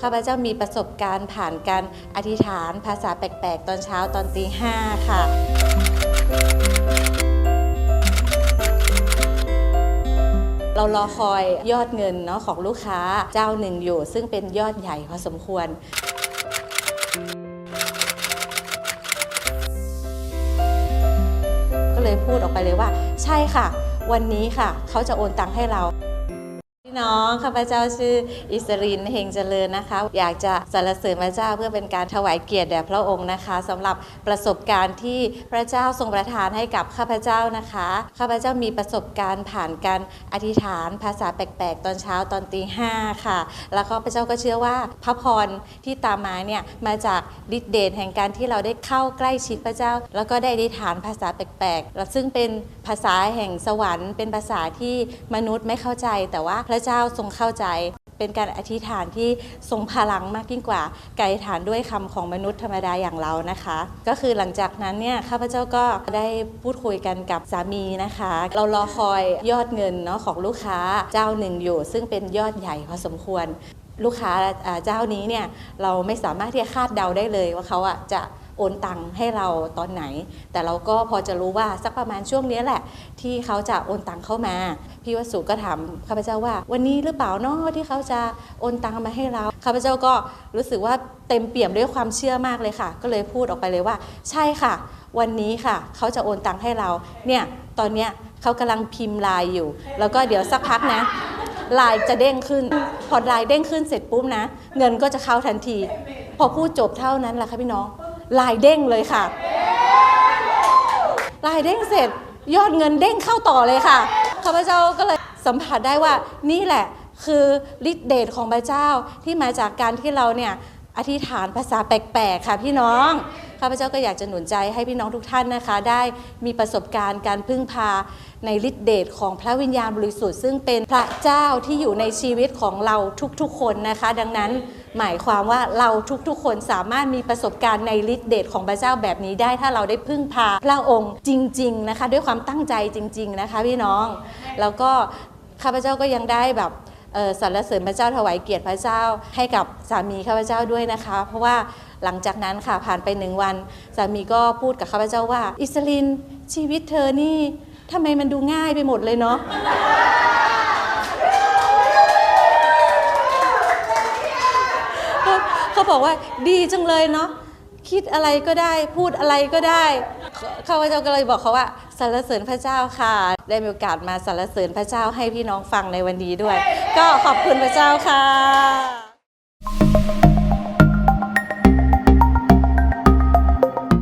ข้าพเจ้ามีประสบการณ์ผ่านการอธิษฐานภาษาแปลกๆ ตอนเช้าตอนตีห้าค่ะ เรารอคอยยอดเงินเนาะของลูกค้าเจ้าหนึ่งอยู่ ซึ่งเป็นยอดใหญ่พอสมควรก็เลยพูดออกไปเลยว่า ใช่ค่ะ วันนี้ค่ะ เขาจะโอนตังค์ให้เรา พี่น้องข้าพเจ้าชื่ออิสรินเฮงเจริญนะคะ อยากจะสรรเสริญพระเจ้าเพื่อเป็นการถวายเกียรติแด่พระองค์นะคะสำหรับประสบการณ์ที่พระเจ้าทรงประทานให้กับข้าพเจ้านะคะข้าพเจ้ามีประสบการณ์ผ่านการอธิษฐานภาษาแปลกๆ ตอนเช้าตอนตีห้าค่ะ แล้วก็พระเจ้าก็เชื่อว่าพระพรที่ตามมาเนี่ยมาจากฤทธิเดชแห่งการที่เราได้เข้าใกล้ชิดพระเจ้า แล้วก็ได้อธิษฐานภาษาแปลกๆ ซึ่งเป็นภาษาแห่งสวรรค์ เป็นภาษาที่มนุษย์ไม่เข้าใจแต่ว่าระเจ้าทรงเข้าใจ เป็นการอธิษฐานที่ทรงพลังมากยิ่งกว่าการอธิษฐานด้วยคำของมนุษย์ธรรมดาอย่างเรานะคะ ก็คือหลังจากนั้นเนี่ยข้าพเจ้าก็ได้พูดคุยกันกับสามีนะคะ เรารอคอยยอดเงินเนาะของลูกค้าเจ้าหนึ่งอยู่ ซึ่งเป็นยอดใหญ่พอสมควร ลูกค้าเจ้านี้เนี่ยเราไม่สามารถที่จะคาดเดาได้เลยว่าเขาอะจะ โอนตังค์ให้เราตอนไหน แต่เราก็พอจะรู้ว่าสักประมาณช่วงนี้แหละ ที่เขาจะโอนตังค์เข้ามา พี่วสุก็ถามข้าพเจ้าว่า วันนี้หรือเปล่าเนาะที่เขาจะโอนตังค์มาให้เราข้าพเจ้าก็รู้สึกว่าเต็มเปี่ยมด้วยความเชื่อมากเลยค่ะ ก็เลยพูดออกไปเลยว่า ใช่ค่ะ วันนี้ค่ะ เขาจะโอนตังค์ให้เราเนี่ยตอนเนี้ยเขากำลังพิมพ์ลน์อยู่ แล้วก็เดี๋ยวสักพักนะลน์จะเด้งขึ้น พอลน์เด้งขึ้นเสร็จปุ๊บนะ เงินก็จะเข้าทันที พอพูดจบเท่านั้นแหละค่ะพี่น้อง ลน์เด้งเลยค่ะลน์เด้งเสร็จยอดเงินเด้งเข้าต่อเลยค่ะข้าพเจ้าก็เลยสัมผัสได้ว่านี่แหละคือฤทธิเดชของพระเจ้าที่มาจากการที่เราเนี่ยอธิษฐานภาษาแปลกๆค่ะพี่น้องข้าพเจ้าก็อยากจะหนุนใจให้พี่น้องทุกท่านนะคะ ได้มีประสบการณ์การพึ่งพาในฤทธิเดชของพระวิญญาณบริสุทธิ์ซึ่งเป็นพระเจ้าที่อยู่ในชีวิตของเราทุกๆคนนะคะ ดังนั้น หมายความว่าเราทุกๆ คนสามารถมีประสบการณ์ในฤทธิเดชของพระเจ้าแบบนี้ได้ถ้าเราได้พึ่งพาพระองค์จริง ๆนะคะ ด้วยความตั้งใจจริง ๆนะคะ พี่น้อง แล้วก็ข้าพเจ้าก็ยังได้แบบสรรเสริญพระเจ้าถวายเกียรติพระเจ้าให้กับสามีข้าพเจ้าด้วยนะคะ เพราะว่าหลังจากนั้นค่ะผ่านไปหนึ่งวัน สามีก็พูดกับข้าพเจ้าว่า อิสลินชีวิตเธอนี่ทำไมมันดูง่ายไปหมดเลยเนาะ เขาเขา บอกว่าดีจังเลยเนาะคิดอะไรก็ได้พูดอะไรก็ได้ข้าพเจ้าก็เลยบอกเขาว่าสรรเสริญพระเจ้าค่ะ ได้มีโอกาสมาสรรเสริญพระเจ้าให้พี่น้องฟังในวันนี้ด้วย ก็ขอบคุณพระเจ้าค่ะ